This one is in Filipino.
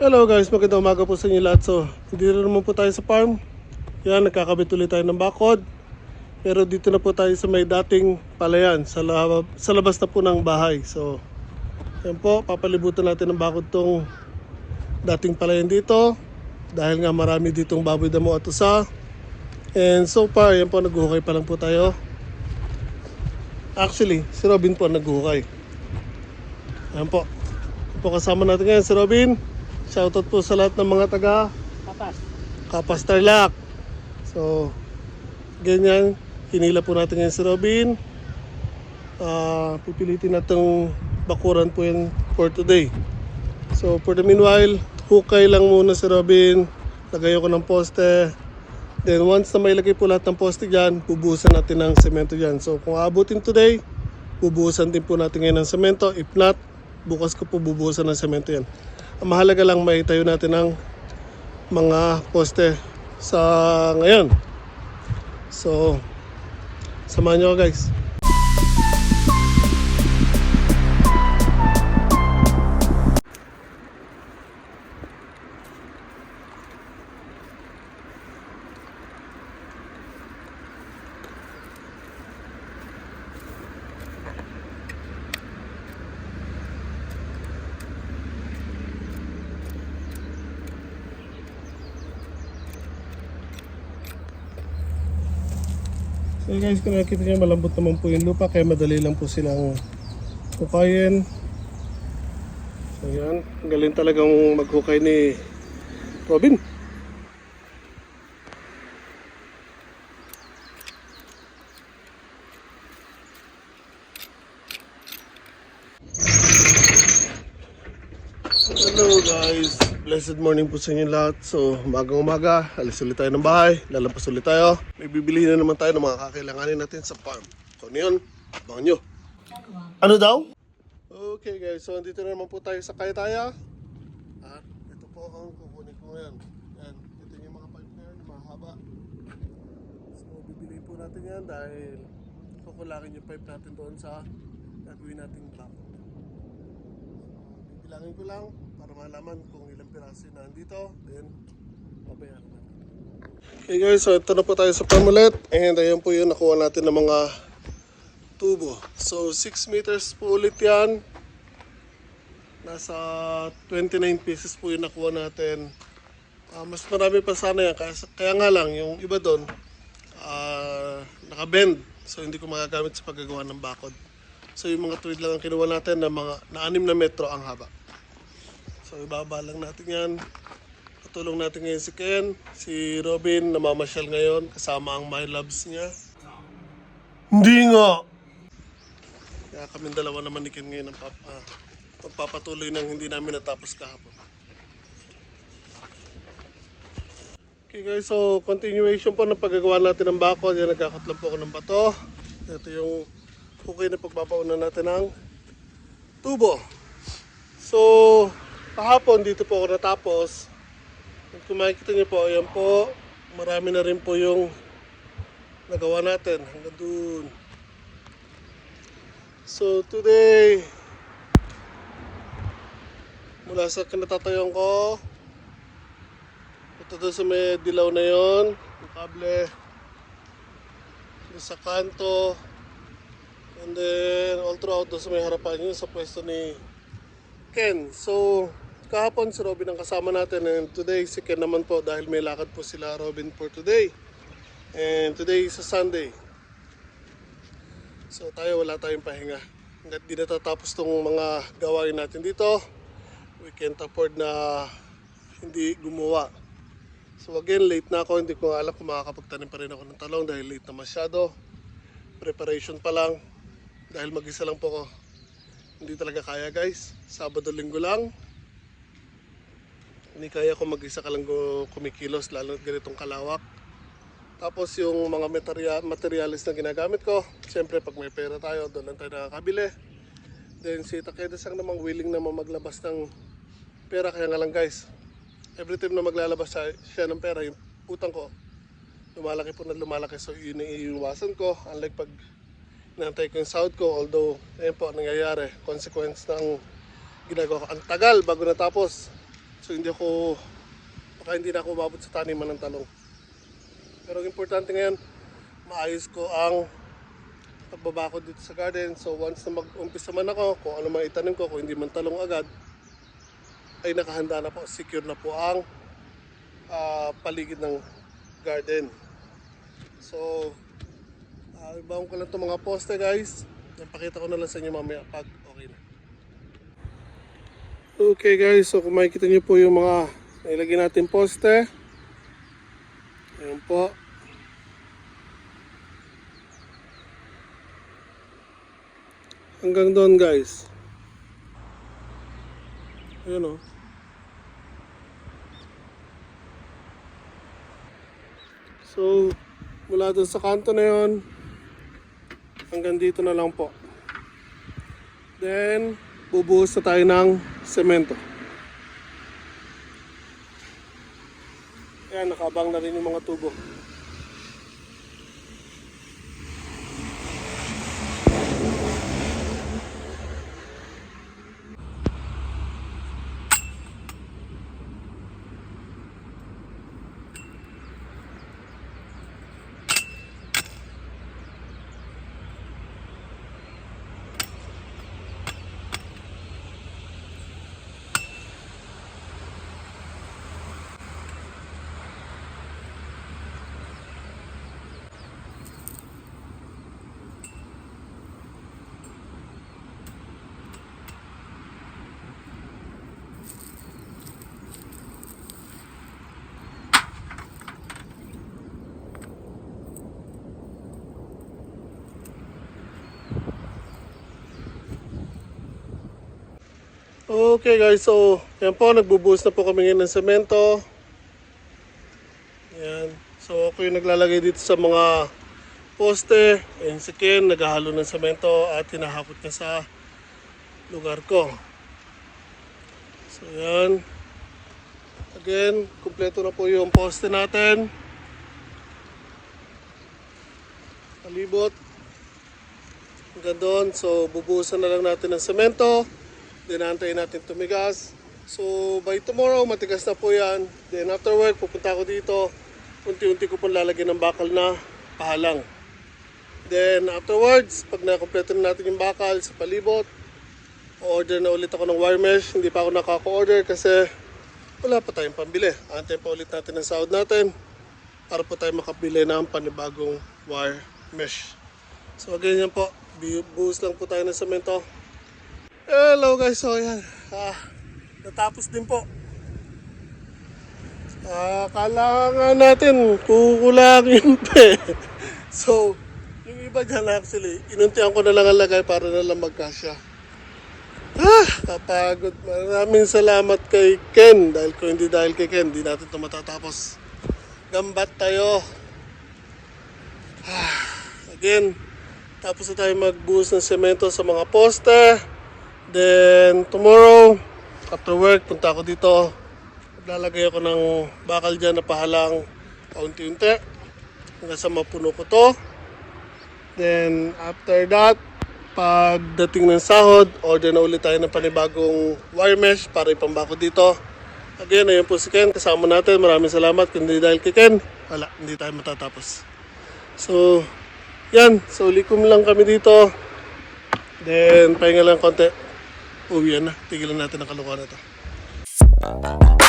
Hello guys, magandang umaga po sa inyo lahat. So, hindi na naman po tayo sa farm. Yan, nagkakabit ulit tayo ng bakod. Pero dito na po tayo sa may dating palayan, sa, lab- sa labas na po ng bahay. So, yan po, papalibutan natin ng bakod tong dating palayan dito. Dahil nga marami ditong baboy damo at usa. And so far, yan po, naghuhukay pa lang po tayo. Actually, si Robin po ang naghuhukay. Yan po. Po kasama natin ngayon si Robin. Shoutout po sa lahat ng mga taga Kapas. Kapas Tarlac. So, ganyan. Hinila po natin ngayon si Robin. Ah, pipilitin natin bakuran po yan for today. So, for the meanwhile, hukay lang muna si Robin. Lagay ako ng poste. Then, once na may lagay po lahat ng poste dyan, bubuhusan natin ng semento dyan. So, kung aabutin today, bubuhusan din po natin ngayon ng semento. If not, bukas ko po bubuhusan ng semento yan. Ang mahalaga lang may tayo natin ng mga poste sa ngayon. So, samahan nyo guys. So guys, kung nakikita nyo, malambot naman po yung lupa, kaya madali lang po silang hukayin. So yan, galing talagang maghukay ni Robin. Hello guys, blessed morning po sa inyo lahat. So, umagang umaga, alis ulit tayo ng bahay, lalabas ulit tayo. May bibili na naman tayo ng mga kakailanganin natin sa farm. Kung ano yun, abangan nyo. Ano daw? Okay guys, so andito na naman po tayo sa Kayataya. At ito po ang kukunin ko ngayon. Yan, ito yung mga pipe na yung mahaba. So, bibili po natin yan dahil kukulangin yung pipe natin doon sa gagawin nating bako. Bilangin ko lang para malaman kung ilang piraso na nandito. Then, babayaran natin. Okay guys, so ito na po tayo sa pamulet. And ayan po yun, nakuha natin ng mga tubo. So, 6 meters po ulit yan. Nasa 29 pieces po yung nakuha natin. Ah, mas marami pa sana yan. Kaya, kaya nga lang, yung iba doon, ah, nakabend. So, hindi ko magagamit sa paggagawa ng bakod. So, yung mga tuwid lang ang kinuha natin na mga na 6 na metro ang haba. So ibaba lang natin yan. Patulong natin ngayon si Ken, si Robin, namamasyal ngayon kasama ang My Loves niya. Hindi nga! Kaya kami dalawa naman ni Ken ngayon ang pap ah, magpapatuloy ng hindi namin natapos kahapon. Okay guys, so continuation po ng paggagawa natin ng bako. Yan, nagkakatlan po ako ng bato. Ito yung okay na pagbabaon na natin ng tubo. So, kahapon dito po ako natapos. Kung makikita niyo po, ayan po, marami na rin po yung nagawa natin hanggang dun. So today, mula sa kinatatayon ko, ito doon sa may dilaw na yon, yung kable, doon sa kanto, and then all throughout doon sa may harapan yun sa pwesto ni Ken. So, kahapon si Robin ang kasama natin and today si Ken naman po dahil may lakad po sila Robin for today. And today is a Sunday. So tayo wala tayong pahinga. Hanggat di natatapos tong mga gawain natin dito, we can't afford na hindi gumawa. So again, late na ako. Hindi ko alam kung makakapagtanim pa rin ako ng talong dahil late na masyado. Preparation pa lang. Dahil mag-isa lang po ako. Hindi talaga kaya guys. Sabado linggo lang. Hindi kaya ko mag-isa ka lang kumikilos lalo na ganitong kalawak. Tapos yung mga materia- materialis na ginagamit ko, siyempre pag may pera tayo, doon lang tayo nakakabili. Then si Takeda sang namang willing naman maglabas ng pera kaya nga lang guys. Every time na maglalabas siya, siya ng pera, yung utang ko, lumalaki po na lumalaki. So yun ang iiwasan ko. Unlike pag Nantay ko yung sahod ko, although, ayun po, nangyayari. Consequence ng ginagawa ko. Ang tagal bago natapos. So, hindi ako, baka hindi na ako umabot sa taniman ng talong. Pero importante ngayon, maayos ko ang pagbabako dito sa garden. So, once na mag-umpisa man ako, kung ano man itanim ko, kung hindi man talong agad, ay nakahanda na po, secure na po ang ah, paligid ng garden. So, uh, ibaon ko lang itong mga poste guys. Napakita ko na lang sa inyo mamaya pag okay na. Okay guys, so kung makikita nyo po yung mga nailagay natin poste. Ayan po. Hanggang doon guys. Ayan o. So, mula doon sa kanto na yon hanggang dito na lang po. Then, bubuhos na tayo ng semento. Ayan, nakabang na rin yung mga tubo. Okay guys, so yan po, nagbubuhos na po kami ngayon ng semento. Yan. So ako yung naglalagay dito sa mga poste. Ayan si Ken, naghahalo ng semento at hinahakot niya sa lugar ko. So yan. Again, kumpleto na po yung poste natin. Palibot. Hanggang doon. So bubuhusan na lang natin ng semento. Then antayin natin tumigas. So by tomorrow matigas na po yan. Then after work pupunta ako dito. Unti-unti ko pong lalagyan ng bakal na pahalang. Then afterwards, pag nakompleto na natin yung bakal sa palibot, order na ulit ako ng wire mesh. Hindi pa ako nakaka-order kasi wala pa tayong pambili. Antayin pa ulit natin ang sahod natin para po tayo makabili ng panibagong wire mesh. So ganyan po, Bu- buhos lang po tayo ng semento. Hello guys, so yan. Ah, natapos din po. Ah, kala nga natin kukulang yung pe. so, yung iba dyan actually, inuntihan ko na lang ang lagay para na lang magkasya. Ah, kapagod. Maraming salamat kay Ken. Dahil kung hindi dahil kay Ken, hindi natin ito matatapos. Gambat tayo. Ah, again, tapos na tayo magbuhos ng semento sa mga poste. Then, tomorrow, after work, punta ako dito. Lalagay ako ng bakal dyan na pahalang kaunti-unti. Hanggang sa mapuno ko to. Then, after that, pagdating ng sahod, order na ulit tayo ng panibagong wire mesh para ipambako dito. Again, ayun po si Ken. Kasama natin. Maraming salamat. Kung hindi dahil kay Ken, wala, hindi tayo matatapos. So, yan. So, likom lang kami dito. Then, pahinga lang konti. Uwi na. Tigilan natin ang kalukuhan na to.